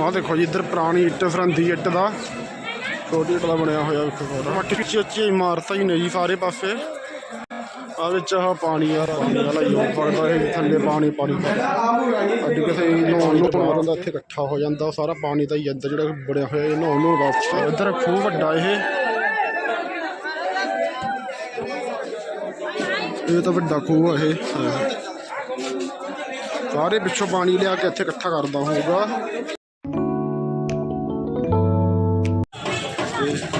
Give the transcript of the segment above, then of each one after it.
ਆਹ ਦੇਖੋ ਜੀ, ਇੱਧਰ ਪੁਰਾਣੀ ਇੱਟ, ਫਰੰਦੀ ਇੱਟ ਦਾ। ਛੋਟੀ ਇੱਟ ਦਾ ਬਣਿਆ ਹੋਇਆ ਇੱਕ ਹੋਰ ਬਾਕੀ ਉੱਚੀ ਉੱਚੀ ਇਮਾਰਤਾਂ ਹੀ ਨੇ ਜੀ ਸਾਰੇ ਪਾਸੇ। ਆ ਵਿੱਚ ਆਹ ਪਾਣੀ ਆ ਪਾਣੀ ਵਾਲਾ ਯੋਗ ਪੜਦਾ ਇਹ ਥੱਲੇ ਪਾਣੀ ਪਾਣੀ ਅੱਜ ਕਿਸੇ ਨਹਾਉਣ ਨੂੰ ਮਾਰਨ ਦਾ ਇੱਥੇ ਇਕੱਠਾ ਹੋ ਜਾਂਦਾ ਸਾਰਾ ਪਾਣੀ ਦਾ ਹੀ ਅੰਦਰ ਜਿਹੜਾ ਬਣਿਆ ਹੋਇਆ, ਇਹ ਨਹਾਉਣ ਨੂੰ ਵਾਸਤੇ ਇੱਧਰ ਖੂਹ ਵੱਡਾ ਇਹ। ਇਹ ਤਾਂ ਵੱਡਾ ਖੂਹ ਆ ਇਹ। ਸਾਰੇ ਪਿੱਛੋਂ ਪਾਣੀ ਲਿਆ ਕੇ ਇੱਥੇ ਇਕੱਠਾ ਕਰਦਾ ਹੋਊਗਾ।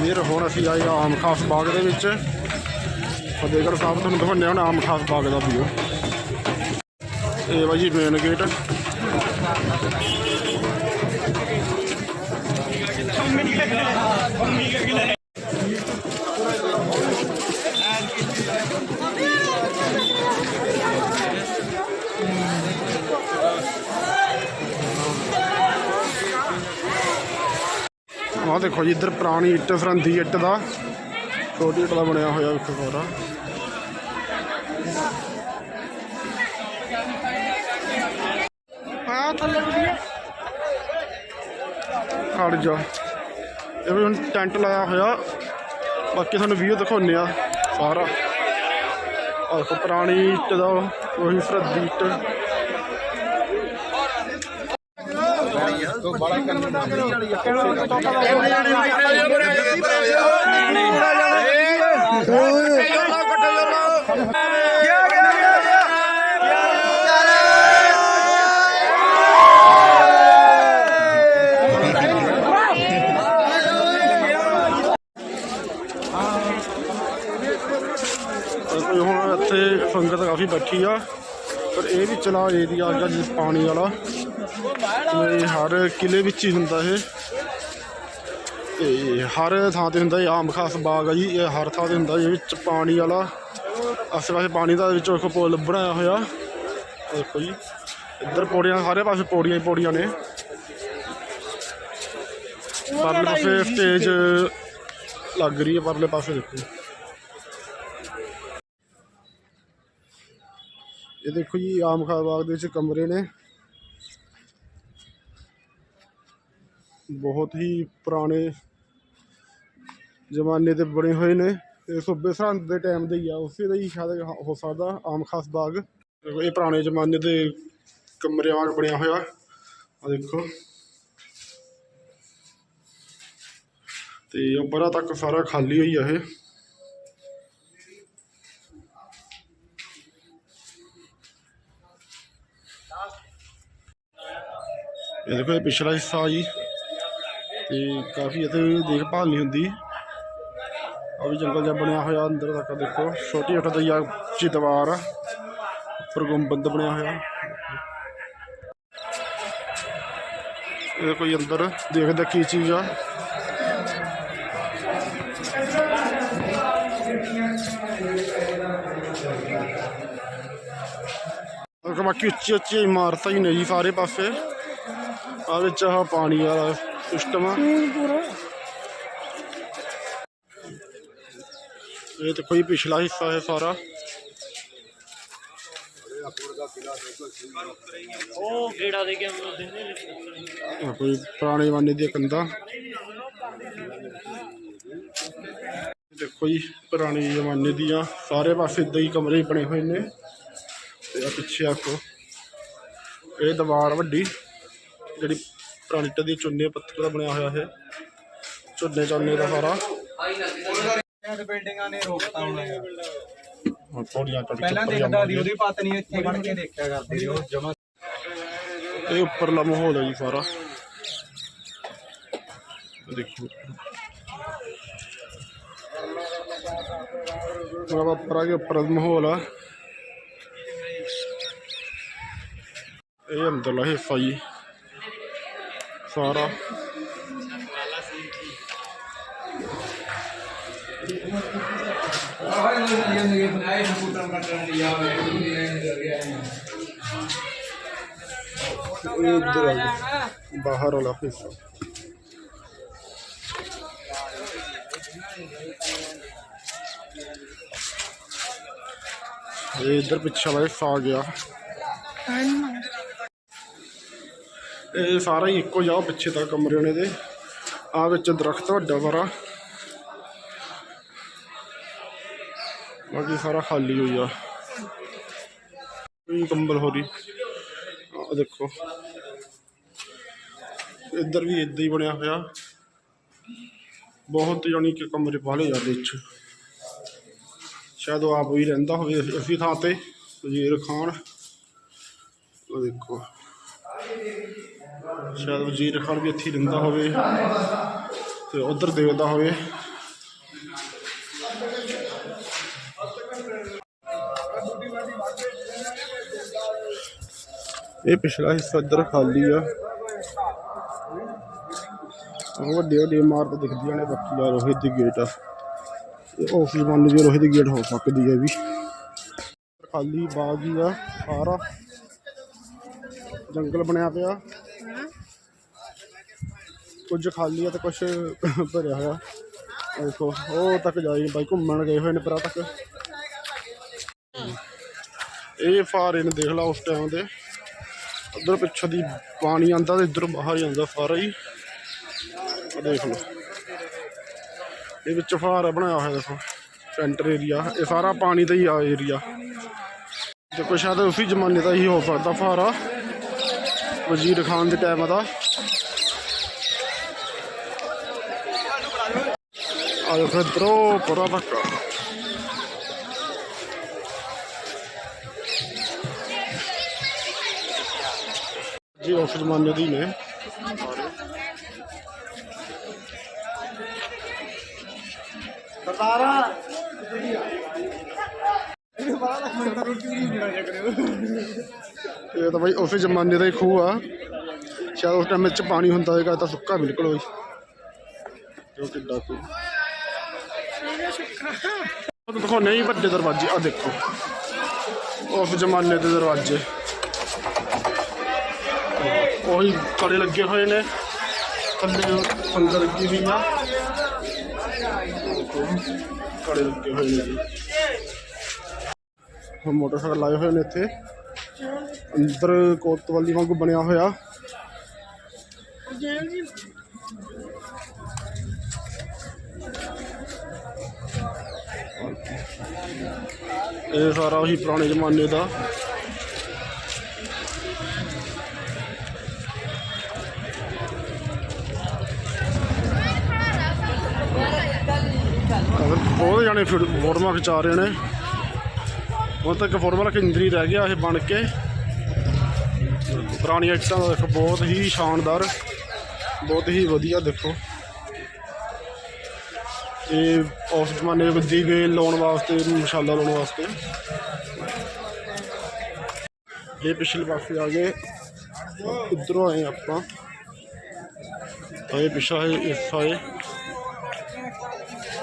ਤੇ ਫਿਰ ਹੁਣ ਅਸੀਂ ਆਏ ਆਮ ਖਾਸ ਬਾਗ ਦੇ ਵਿੱਚ। ਫਤਿਹਗੜ੍ਹ ਸਾਹਿਬ ਤੁਹਾਨੂੰ ਦਿਖਾਉਂਦੇ ਹਾਂ ਆਮ ਖਾਸ ਬਾਗ ਦਾ ਵੀਊ ਇਹ ਵਾ ਜੀ ਮੇਨ ਗੇਟ ਆਹ ਦੇਖੋ ਜੀ, ਇੱਧਰ ਪੁਰਾਣੀ ਇੱਟ ਫਰੰਦੀ ਇੱਟ ਦਾ। ਛੋਟੀ ਇੱਟ ਦਾ ਬਣਿਆ ਹੋਇਆ ਇੱਕ ਹੋਰ ਆ ਥੱਲੇ ਖੜ ਜਾ। ਇਹ ਵੀ ਹੁਣ ਟੈਂਟ ਲਾਇਆ ਹੋਇਆ। ਬਾਕੀ ਤੁਹਾਨੂੰ ਵੀਡੀਓ ਦਿਖਾਉਂਦੇ ਆ ਸਾਰਾ। ਆਹ ਪੁਰਾਣੀ ਇੱਟ ਦਾ, ਉਹੀ ਫਰੰਦੀ ਇੱਟ ਕੋਈ ਹੁਣ ਇੱਥੇ ਸੰਗਤ ਕਾਫੀ ਬੈਠੀ ਆ ਪਰ ਇਹ ਵੀ ਚਲਾ ਏਰੀਆ ਆ ਜੀ ਪਾਣੀ ਵਾਲਾ ਜਿਵੇਂ ਹਰ ਕਿਲੇ ਵਿੱਚ ਹੀ ਹੁੰਦਾ ਇਹ। ਤੇ ਹਰ ਥਾਂ ਤੇ ਹੁੰਦਾ ਇਹ ਆਮ ਖਾਸ ਬਾਗ ਆ ਜੀ। ਇਹ ਹਰ ਥਾਂ ਤੇ ਹੁੰਦਾ ਇਹ ਵਿੱਚ ਪਾਣੀ ਵਾਲਾ। ਆਸੇ ਪਾਸੇ ਪਾਣੀ ਦਾ ਵਿੱਚ ਇੱਕ ਪੁਲ ਬਣਾਇਆ ਹੋਇਆ। ਦੇਖੋ ਜੀ, ਇੱਧਰ ਪੌੜੀਆਂ ਸਾਰੇ ਪਾਸੇ ਪੌੜੀਆਂ ਹੀ ਪੌੜੀਆਂ ਨੇ। ਪਰਲੇ ਪਾਸੇ ਸਟੇਜ ਲੱਗ ਰਹੀ ਹੈ, ਪਰਲੇ ਪਾਸੇ ਦੇਖੋ। ਇਹ ਦੇਖੋ ਜੀ, ਆਮ ਖਾਸ ਬਾਗ ਦੇ ਵਿੱਚ ਕਮਰੇ ਨੇ। ਬਹੁਤ ਹੀ ਪੁਰਾਣੇ ਜ਼ਮਾਨੇ ਦੇ ਬਣੇ ਹੋਏ ਨੇ ਇਹ ਸੂਬੇ ਸਰਹੰਦ ਦੇ ਟਾਈਮ ਦੇ ਹੀ ਆ, ਉਸੇ ਦਾ ਹੀ ਸ਼ਾਇਦ ਹੋ ਸਕਦਾ, ਆਮ ਖਾਸ ਬਾਗ। ਦੇਖੋ, ਇਹ ਪੁਰਾਣੇ ਜ਼ਮਾਨੇ ਦੇ ਕਮਰੇ ਵਾਂਗ ਬਣਿਆ ਹੋਇਆ। ਆ ਦੇਖੋ। ਤੇ ਉੱਪਰਾਂ ਤੱਕ ਸਾਰਾ ਖਾਲੀ ਹੋਈ ਆ ਇਹ। ਇਹ ਦੇਖੋ, ਇਹ ਪਿਛਲਾ ਹਿੱਸਾ ਜੀ। ਤੇ ਕਾਫੀ ਇੱਥੇ ਦੇਖਭਾਲ ਨਹੀਂ ਹੁੰਦੀ। ਆ ਵੀ ਜੰਗਲ ਜਿਹਾ ਬਣਿਆ ਹੋਇਆ, ਅੰਦਰ ਤੱਕ ਦੇਖੋ। ਛੋਟੀ ਛੋਟੀ ਤਾਂ ਯਾਰ ਉੱਚੀ ਦੀਵਾਰ ਆ। ਉੱਪਰ ਗੁੰਬਦ ਬਣਿਆ ਹੋਇਆ। ਇਹ ਕੋਈ ਅੰਦਰ ਦੇਖਦਾ ਕੀ ਚੀਜ਼ ਆ। ਬਾਕੀ ਉੱਚੀ ਉੱਚੀ ਇਮਾਰਤਾਂ ਹੀ ਨੇ ਜੀ ਸਾਰੇ ਪਾਸੇ। ਆ ਵਿੱਚ ਆਹ ਪਾਣੀ ਵਾਲਾ ਸਿਸਟਮ ਇਹ ਤੇ ਕੋਈ ਪਿਛਲਾ ਹਿੱਸਾ ਹੈ ਸਾਰਾ। ਉਹ ਗੇੜਾ ਦੇ ਕੇ ਕੋਈ ਪੁਰਾਣੇ ਜ਼ਮਾਨੇ ਦੀਆਂ ਕੰਧਾਂ। ਦੇਖੋ ਜੀ ਪੁਰਾਣੇ ਜ਼ਮਾਨੇ ਦੀਆਂ ਸਾਰੇ ਪਾਸੇ ਇਦਾਂ ਹੀ ਕਮਰੇ ਬਣੇ ਹੋਏ ਨੇ। ਤੇ ਆ ਪਿੱਛੇ ਆਖੋ ਇਹ ਦੀਵਾਰ ਵੱਡੀ ਜਿਹੜੀ ਪੁਰਾਣੀ ਇੱਟ ਦੀ ਚੁੰਨੇ ਪੱਥਰ ਦਾ ਬਣਿਆ ਹੋਇਆ ਹੈ ਚੁੰਨੇ ਚਾਨੇ ਦਾ ਸਾਰਾ। ਯਾਰ ਬਿਲਡਿੰਗਾਂ ਨੇ ਰੋਕਤਾ ਹੁਣ ਹੁਣ ਪੌੜੀਆਂ ਚੜ੍ਹ ਕੇ ਪਹਿਲਾਂ ਉੱਪਰ ਦੇਖਦਾ ਦੀ ਜਾਵਾਂਗੇ। ਉਹਦੀ ਪਤਨੀ ਇੱਥੇ ਬਣ ਕੇ ਦੇਖਿਆ ਕਰਦੀ ਸੀ ਉਹ ਜਮਾ। ਇਹ ਉੱਪਰਲਾ ਮਾਹੌਲ ਹੈ ਜੀ ਸਾਰਾ। ਇਹ ਦੇਖੋ ਉਹ ਉੱਪਰ ਆ ਕੇ ਉੱਪਰ ਦਾ ਮਾਹੌਲ ਆ। ਇਹ ਅੰਦਰਲਾ ਹਿੱਸਾ ਜੀ। ਸਾਰਾ ਇਹ ਇੱਧਰ ਆ ਗਿਆ ਬਾਹਰ ਵਾਲਾ ਹਿੱਸਾ ਇਹ ਇੱਧਰ ਪਿੱਛੇ ਵਾਲਾ ਹਿੱਸਾ ਆ ਗਿਆ ਇਹ ਸਾਰਾ ਹੀ ਇੱਕੋ ਜਿਹਾ ਪਿੱਛੇ ਤੱਕ ਕਮਰੇ ਨੇ ਦੇ। ਆ ਵਿੱਚ ਦਰਖਤ ਵੱਡਾ ਸਾਰਾ। ਬਾਕੀ ਸਾਰਾ ਖਾਲੀ ਹੋਈ ਆ। ਕੋਈ ਕੰਬਲ ਹੋ ਰਹੀ ਆ ਦੇਖੋ। ਇੱਧਰ ਵੀ ਇਦਾਂ ਹੀ ਬਣਿਆ ਹੋਇਆ। ਬਹੁਤ ਜਾਣੀ ਕਿ ਕਮਰੇ ਪਾਲੇ ਜਾਂਦੇ ਇੱਥੇ ਸ਼ਾਇਦ ਉਹ ਆਪ ਹੀ ਰਹਿੰਦਾ ਹੋਵੇ ਅਸੀਂ ਥਾਂ ਤੇ। ਵਜ਼ੀਰ ਖਾਨ। ਉਹ ਦੇਖੋ। ਸ਼ਾਇਦ ਵਜ਼ੀਰ ਖਾਨ ਵੀ ਇੱਥੇ ਹੀ ਰਹਿੰਦਾ ਹੋਵੇ ਤੇ ਉਧਰ ਦੇਖਦਾ ਹੋਵੇ। ਇਹ ਪਿਛਲਾ ਹਿੱਸਾ ਇੱਧਰ ਖਾਲੀ ਆ। ਉਹ ਵੱਡੇ ਵੱਡੇ ਇਮਾਰਤਾਂ ਦਿਖਦੀਆਂ ਨੇ, ਬਾਕੀ ਆ ਲੋਹੇ ਦੀ ਗੇਟ ਆ। ਇਹ ਆਫਿਸ ਬਣ ਜੇ ਲੋਹੇ ਦੀ ਗੇਟ ਹੋ ਸਕਦੀ ਹੈ ਵੀ। ਖਾਲੀ ਬਾਗ ਹੀ ਆ ਸਾਰਾ। ਜੰਗਲ ਬਣਿਆ ਪਿਆ। ਕੁਝ ਖਾਲੀ ਆ ਤੇ ਕੁਝ ਭਰਿਆ ਹੋਇਆ। ਦੇਖੋ, ਉਹ ਤੱਕ ਜਾਈ ਬਾਈ, ਘੁੰਮਣ ਗਏ ਹੋਏ ਨੇ ਪਰਾਂ ਤੱਕ। ਇਹ ਫਾਰੇ ਨੇ ਦੇਖ ਲਾ ਉਸ ਟਾਈਮ ਦੇ। ਉਧਰ ਪਿੱਛੋਂ ਦੀ ਪਾਣੀ ਆਂਦਾ ਤੇ ਇੱਧਰ ਬਾਹਰ ਹੀ ਆਉਂਦਾ ਸਾਰਾ ਹੀ। ਦੇਖ ਲਓ। ਇਹ ਵਿੱਚ ਫਾਰਾ ਬਣਾਇਆ ਹੋਇਆ, ਦੇਖੋ। ਸੈਂਟਰ ਏਰੀਆ ਇਹ ਸਾਰਾ ਪਾਣੀ ਦਾ ਹੀ ਆ ਏਰੀਆ ਦੇਖੋ, ਸ਼ਾਇਦ ਉਸੇ ਜ਼ਮਾਨੇ ਦਾ ਹੀ ਹੋ ਸਕਦਾ ਫਾਰਾ ਵਜ਼ੀਰ ਖਾਨ ਦੇ ਟਾਈਮ ਦਾ। ਆ ਦੇਖੋ ਇੱਧਰੋਂ ਪਰਾ ਤੱਕ ਜੀ ਉਸ ਜ਼ਮਾਨੇ ਦੀ ਨੇ ਇਹ ਤਾਂ ਬਾਈ ਉਸੇ ਜ਼ਮਾਨੇ ਦਾ ਹੀ ਖੂਹ ਆ। ਸ਼ਾਇਦ ਉਸ ਟਾਈਮ ਵਿੱਚ ਪਾਣੀ ਹੁੰਦਾ ਹੋਵੇਗਾ ਤਾਂ ਸੁੱਕਾ ਬਿਲਕੁਲ ਹੋਈ ਜੋ ਕਿੱਡਾ ਖੂਹ। ਉਹ ਦੇਖੋ ਨਹੀਂ ਵੱਡੇ ਦਰਵਾਜ਼ੇ ਆ ਦੇਖੋ ਉਸ ਜ਼ਮਾਨੇ ਦੇ ਦਰਵਾਜ਼ੇ ਉਹੀ ਕੜੇ ਲੱਗੇ ਹੋਏ ਨੇ ਥੱਲੇ ਸੰਗਲ ਲੱਗੀ ਹੋਈ ਆ ਦੇਖੋ, ਕੜੇ ਲੱਗੇ ਹੋਏ ਨੇ ਜੀ ਹੁਣ ਮੋਟਰਸਾਈਕਲ ਲਾਏ ਹੋਏ ਨੇ ਇੱਥੇ ਅੰਦਰ ਕੋਤਵਾਲੀ ਵਾਂਗੂ ਬਣਿਆ ਹੋਇਆ ਇਹ ਸਾਰਾ ਉਹੀ ਪੁਰਾਣੇ ਜ਼ਮਾਨੇ ਦਾ। ਅਗਰ ਬਹੁਤ ਜਾਣੇ ਫਿਰ ਫੋਟੋਆਂ ਖਿਚਾ ਰਹੇ ਨੇ। ਹੁਣ ਤੱਕ ਫੋਟੋ ਵਾਲਾ ਕੇਂਦਰੀ ਰਹਿ ਗਿਆ ਇਹ ਬਣ ਕੇ। ਪੁਰਾਣੀਆਂ ਇੱਟਾਂ ਦਾ ਦੇਖੋ, ਬਹੁਤ ਹੀ ਸ਼ਾਨਦਾਰ, ਬਹੁਤ ਹੀ ਵਧੀਆ ਦੇਖੋ। ਇਹ ਉਸ ਜ਼ਮਾਨੇ ਵਿੱਚ ਦੀਵੇ ਲਾਉਣ ਵਾਸਤੇ, ਮਸ਼ਾਲਾ ਲਾਉਣ ਵਾਸਤੇ। ਇਹ ਪਿਛਲੇ ਪਾਸੇ ਆ ਗਏ। ਇੱਧਰੋਂ ਆਏ ਆਪਾਂ। ਤਾਂ ਇਹ ਪਿਛਾ ਹੈ ਇਸ ਆਏ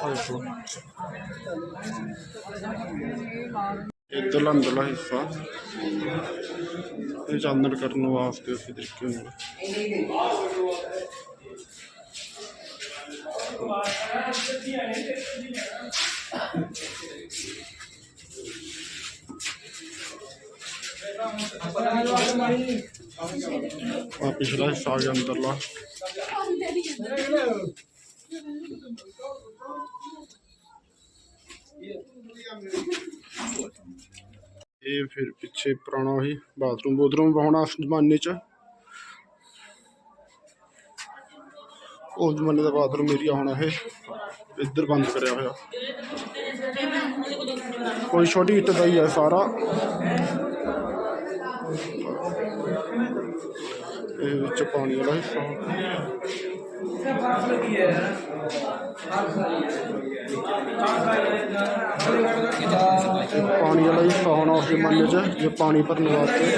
ਆਹ ਦੇਖੋ ਇੱਧਰਲਾ ਅੰਦਰਲਾ ਹਿੱਸਾ। ਇਹ ਚਾਨਣ ਕਰਨ ਵਾਸਤੇ ਉਸੇ ਤਰੀਕੇ ਨਾਲ ਆ ਪਿਛਲਾ ਹਿੱਸਾ ਆ ਗਿਆ ਅੰਦਰਲਾ ਇਹ ਫਿਰ ਪਿੱਛੇ ਪੁਰਾਣਾ ਹੀ ਬਾਥਰੂਮ ਬੂਥਰੂਮ ਹੋਣਾ ਉਸ ਜ਼ਮਾਨੇ ਚ ਉਸ ਜ਼ਮਾਨੇ ਦਾ ਬਾਥਰੂਮ ਏਰੀਆ ਹੋਣਾ ਇਹ। ਇੱਧਰ ਬੰਦ ਕਰਿਆ ਹੋਇਆ। ਕੋਈ ਛੋਟੀ ਇੱਟ ਦਾ ਹੀ ਹੈ ਸਾਰਾ। ਇਹ ਵਿੱਚ ਪਾਣੀ ਵਾਲਾ ਹਿੱਸਾ ਪਾਣੀ ਵਾਲਾ ਹਿੱਸਾ ਹੋਣਾ ਉਸ ਜ਼ਮਾਨੇ 'ਚ, ਜੇ ਪਾਣੀ ਭਰਨ ਵਾਸਤੇ।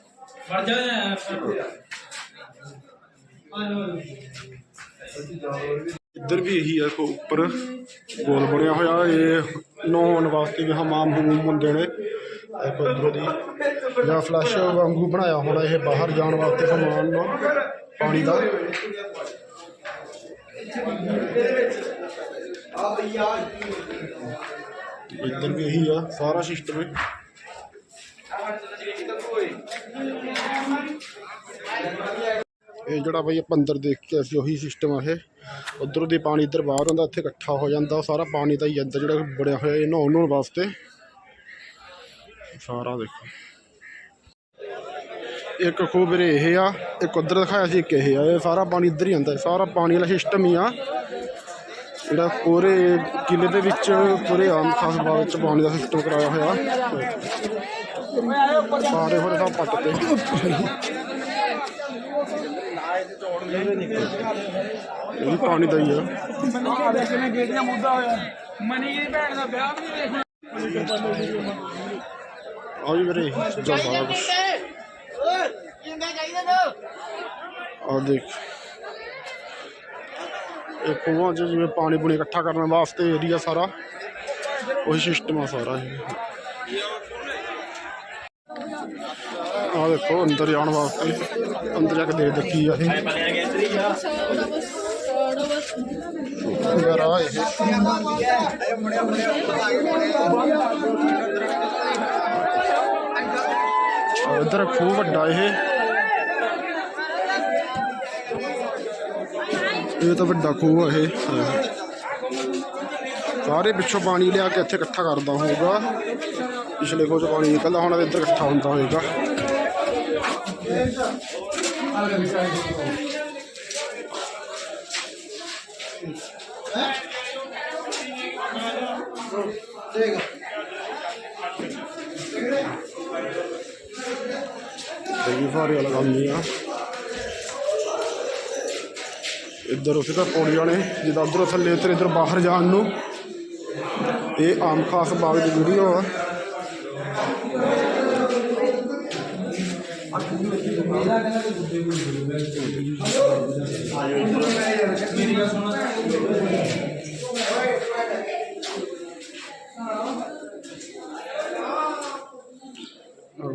ਇੱਧਰ ਵੀ ਇਹੀ ਹੈ ਕੋ ਉੱਪਰ ਗੋਲ ਬਣਿਆ ਹੋਇਆ ਇਹ ਨਹਾਉਣ ਵਾਸਤੇ ਵੀ ਹਮਾਮ ਹਮੂਮ ਹੁੰਦੇ ਨੇ ਦੇਖੋ ਇੱਧਰੋਂ ਦੀ ਜਾਂ ਫਲੈਸ਼ ਵਾਂਗੂ ਬਣਾਇਆ ਹੋਣਾ ਇਹ ਬਾਹਰ ਜਾਣ ਵਾਸਤੇ ਸਮਾਨ ਨੂੰ ਪਾਣੀ ਦਾ ਇੱਧਰ ਵੀ ਇਹੀ ਆ ਸਾਰਾ ਸਿਸਟਮ ਹੈ ਇਹ ਜਿਹੜਾ ਬਈ ਆਪਾਂ ਅੰਦਰ ਦੇਖ ਕੇ ਅਸੀਂ ਉਹੀ ਸਿਸਟਮ ਆ ਇਹ। ਉਧਰੋਂ ਦੀ ਪਾਣੀ ਇੱਧਰ ਬਾਹਰ ਹੁੰਦਾ ਇੱਥੇ ਇਕੱਠਾ ਹੋ ਜਾਂਦਾ, ਉਹ ਸਾਰਾ ਪਾਣੀ ਦਾ ਹੀ ਅੰਦਰ ਜਿਹੜਾ ਬੜਿਆ ਹੋਇਆ ਇਹ ਨਹਾਉਣ ਨਹਾਉਣ ਵਾਸਤੇ। ਸਾਰਾ ਦੇਖੋ। ਇੱਕ ਖੂਹ ਵੀਰੇ ਇਹ ਆ, ਇੱਕ ਉਧਰ ਦਿਖਾਇਆ ਸੀ, ਇੱਕ ਇਹ ਆ। ਇਹ ਸਾਰਾ ਪਾਣੀ ਇੱਧਰ ਹੀ ਆਉਂਦਾ ਸਾਰਾ ਪਾਣੀ ਵਾਲਾ ਸਿਸਟਮ ਹੀ ਆ। ਜਿਹੜਾ ਪੂਰੇ ਕਿਲੇ ਦੇ ਵਿੱਚ, ਪੂਰੇ ਆਮ ਖਾਸ ਬਾਗ ਵਿੱਚ ਪਾਣੀ ਦਾ ਸਿਸਟਮ ਕਰਾਇਆ ਹੋਇਆ। ਸਾਰੇ ਹੋਰੇ ਤਾਂ ਪੱਟ ਤੇ ਇਹ ਵੀ ਪਾਣੀ ਦਾ ਹੀ ਆ ਆ ਜੀ ਵੀਰੇ ਚੀਜ਼ਾਂ ਸਾਰਾ ਕੁਛ ਆ ਦੇਖ ਇਹ ਖੂਹਾਂ 'ਚ ਜਿਵੇਂ ਪਾਣੀ ਪੂਣੀ ਇਕੱਠਾ ਕਰਨ ਵਾਸਤੇ ਏਰੀਆ ਸਾਰਾ ਉਹੀ ਸਿਸਟਮ ਆ ਸਾਰਾ ਇਹ ਆ ਦੇਖੋ, ਅੰਦਰ ਜਾਣ ਵਾਸਤੇ। ਅੰਦਰ ਜਾ ਕੇ ਦੇਖ ਦੇਖੀ ਆ ਇਹ ਵਗੈਰਾ ਇਹ। ਆ ਇੱਧਰ ਖੂਹ ਵੱਡਾ ਇਹ। ਇਹ ਤਾਂ ਵੱਡਾ ਖੂਹ ਆ ਇਹ। ਸਾਰੇ ਪਿੱਛੋਂ ਪਾਣੀ ਲਿਆ ਕੇ ਇੱਥੇ ਇਕੱਠਾ ਕਰਦਾ ਹੋਊਗਾ। ਪਿਛਲੇ ਖੂਹ ਪਾਣੀ ਨਿਕਲਦਾ, ਹੁਣ ਇੱਧਰ ਇਕੱਠਾ ਹੁੰਦਾ ਹੋਏਗਾ। ਫਾਰੇ ਵਾਲਾ ਕੰਮ ਨਹੀਂ ਆ ਇੱਧਰ ਉਸੇ ਤਾਂ ਪੌੜੀਆਂ ਜਿੱਦਾਂ ਉੱਧਰੋਂ ਥੱਲੇ ਉੱਤਰ ਇੱਧਰ ਬਾਹਰ ਜਾਣ ਨੂੰ। ਇਹ ਆਮ ਖਾਸ ਬਾਗ ਦੀ ਵੀਡੀਓ ਆ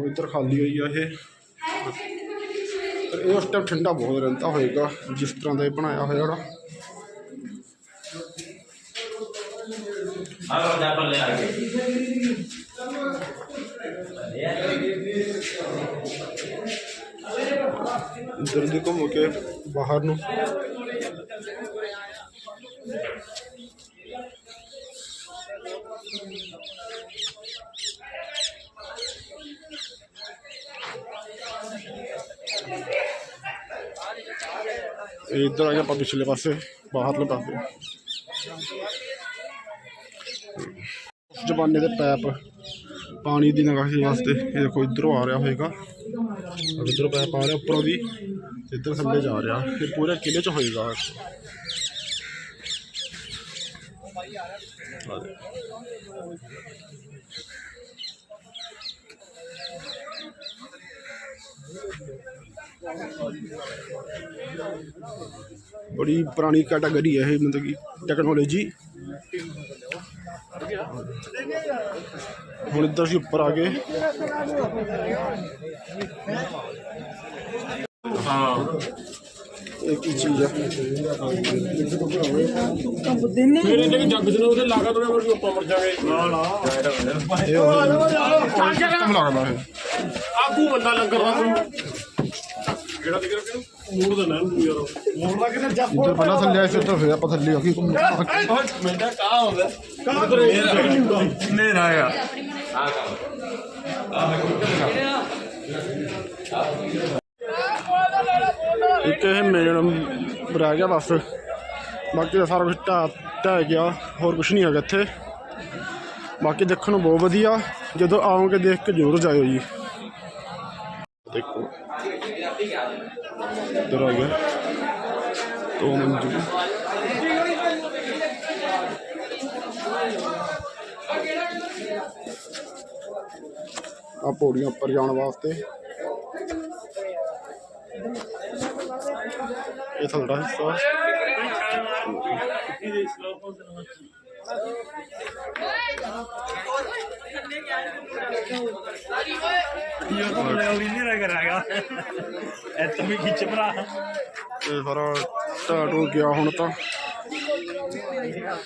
ਇੱਧਰ ਖਾਲੀ ਹੋਈ ਆ ਇਹ। ਇਹ ਉਸ ਟਾਈਮ ਠੰਡਾ ਬਹੁਤ ਰਹਿੰਦਾ ਹੋਏਗਾ, ਜਿਸ ਤਰ੍ਹਾਂ ਦਾ ਇਹ ਬਣਾਇਆ ਹੋਇਆ ਨਾ ਆਹ ਜਾ ਪਰ ਲੈ ਆ ਕੇ ਇੱਧਰ ਦੀ ਘੁੰਮ ਕੇ ਬਾਹਰ ਨੂੰ। ਇਹ ਇੱਧਰ ਆ ਗਿਆ ਆਪਾਂ ਪਿਛਲੇ ਪਾਸੇ। ਬਾਹਰਲੇ ਪਾਸੇ ਉਸ ਜ਼ਮਾਨੇ ਦੇ ਪੈਪ। ਪਾਣੀ ਦੀ ਨਿਕਾਸੀ ਵਾਸਤੇ। ਇਹ ਦੇਖੋ ਇੱਧਰੋਂ ਆ ਰਿਹਾ ਹੋਏਗਾ। ਇੱਧਰੋਂ ਪੈਪ ਆ ਰਿਹਾ ਉੱਪਰੋਂ ਦੀ ਤੇ ਇੱਧਰ ਥੱਲੇ ਜਾ ਰਿਹਾ ਇਹ ਪੂਰੇ ਕਿਲੇ 'ਚ ਹੋਏਗਾ ਬੜੀ ਪੁਰਾਣੀ ਕੈਟਾਗਰੀ ਹੈ ਇਹ, ਮਤਲਬ ਕਿ ਟੈਕਨੋਲੋਜੀ ਹੁਣ ਇੱਧਰ ਅਸੀਂ ਉੱਪਰ ਆ ਗਏ। ਇਹ ਕੀ ਚੀਜ਼ ਹੈ ਮੇਰੇ ਨੇ ਜੱਗ ਜਨ ਉਹਦੇ ਲਾਗਾ ਤੋਂ ਮੇਰੇ ਉੱਪਰ ਮਰ ਜਾਵੇ। ਨਾ ਨਾ ਇਹ ਸਿਸਟਮ ਲੱਗਦਾ ਹੈ ਆਗੂ ਬੰਦਾ ਲੰਗਰ ਦਾ ਤੂੰ ਕਿਹੜਾ ਦਿਖ ਰਿਹਾ ਮੂਡ ਦਾ ਨਾ ਯਾਰ। ਮੂਡ ਦਾ ਕਿਤੇ ਜੱਪ ਇੱਧਰ ਪਹਿਲਾਂ ਥੱਲੇ ਆਏ ਸੀ ਉੱਧਰ ਫਿਰ ਆਪਾਂ ਥੱਲੇ ਆ ਗਏ। ਘੁੰਮ ਮਿੰਟਾ ਕਾ ਹੁੰਦਾ। ਕਾ ਨੇਰਾ ਆ ਇੱਕ ਇਹ ਮੇਨ ਰਹਿ ਗਿਆ ਬਸ। ਬਾਕੀ ਤਾਂ ਸਾਰਾ ਕੁਝ ਢਾਹ ਢਹਿ ਗਿਆ, ਹੋਰ ਕੁਝ ਨਹੀਂ ਹੈਗਾ ਇੱਥੇ। ਬਾਕੀ ਦੇਖਣ ਨੂੰ ਬਹੁਤ ਵਧੀਆ, ਜਦੋਂ ਆਓਗੇ ਦੇਖ ਕੇ ਜ਼ਰੂਰ ਜਾਇਓ ਜੀ। ਦੇਖੋ। ਇੱਧਰ ਆ ਗਿਆ। ਦੋ ਮੰਜ਼ਿਲ ਪੌੜੀਆਂ ਉੱਪਰ ਜਾਣ ਵਾਸਤੇ। ਇਹ ਥੋੜਾ ਹਿੱਸਾ ਨਹੀਂ ਰਹਿ ਕਰਾਂਗਾ ਐਤੋਂ ਵੀ ਖਿੱਚ ਭਰਾ ਇਹ ਸਾਰਾ ਸਟਾਰਟ ਹੋ ਗਿਆ ਹੁਣ ਤਾਂ। ਆਹ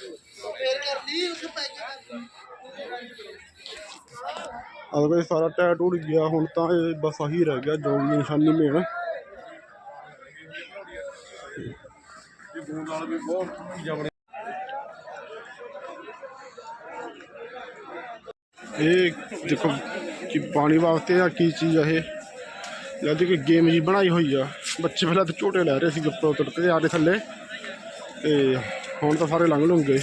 ਅਗਰ ਸਾਰਾ ਟੈਟ ਟੁੱਟ ਗਿਆ, ਹੁਣ ਤਾਂ ਇਹ ਬਸ ਆਹੀ ਰਹਿ ਗਿਆ, ਜੋ ਵੀ ਨਿਸ਼ਾਨੀ ਮੇਨ। ਇਹ ਦੇਖੋ ਕਿ ਪਾਣੀ ਵਾਸਤੇ ਆ, ਕੀ ਚੀਜ਼ ਆ ਇਹ? ਜਦ ਕਿ ਗੇਮ ਜੀ ਬਣਾਈ ਹੋਈ ਆ, ਬੱਚੇ ਪਹਿਲਾਂ ਤਾਂ ਝੋਟੇ ਲੈ ਰਹੇ ਸੀ ਗੱਪੋ ਤੁਰਤੇ ਆ ਰਹੇ ਥੱਲੇ। ਤੇ ਹੁਣ ਤਾਂ ਸਾਰੇ ਲੰਘ ਲੁੰਗੇ ਤੇ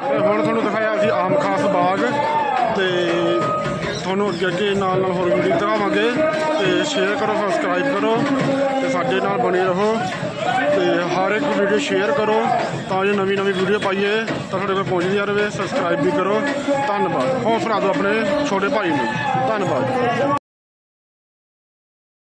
ਹੁਣ ਤੁਹਾਨੂੰ ਦਿਖਾਇਆ ਸੀ ਆਮ ਖਾਸ ਬਾਗ ਤੇ ਤੁਹਾਨੂੰ ਅੱਗੇ ਅੱਗੇ ਨਾਲ ਨਾਲ ਹੋਰ ਵੀਡੀਓ ਦਿਖਾਵਾਂਗੇ ਤੇ ਸ਼ੇਅਰ ਕਰੋ ਸਬਸਕ੍ਰਾਈਬ ਕਰੋ ਤੇ ਸਾਡੇ ਨਾਲ ਬਣੇ ਰਹੋ ਤੇ ਹਰ ਇੱਕ ਵੀਡੀਓ ਸ਼ੇਅਰ ਕਰੋ ਤਾਂ ਜੋ ਨਵੀਂ ਨਵੀਂ ਵੀਡੀਓ ਪਾਈਏ ਤਾਂ ਤੁਹਾਡੇ ਕੋਲ ਪਹੁੰਚਦੀ ਰਹੇ ਸਬਸਕ੍ਰਾਈਬ ਵੀ ਕਰੋ, ਧੰਨਵਾਦ। ਹੌਸਲਾ ਦਿਓ ਆਪਣੇ ਛੋਟੇ ਭਾਈ ਨੂੰ, ਧੰਨਵਾਦ।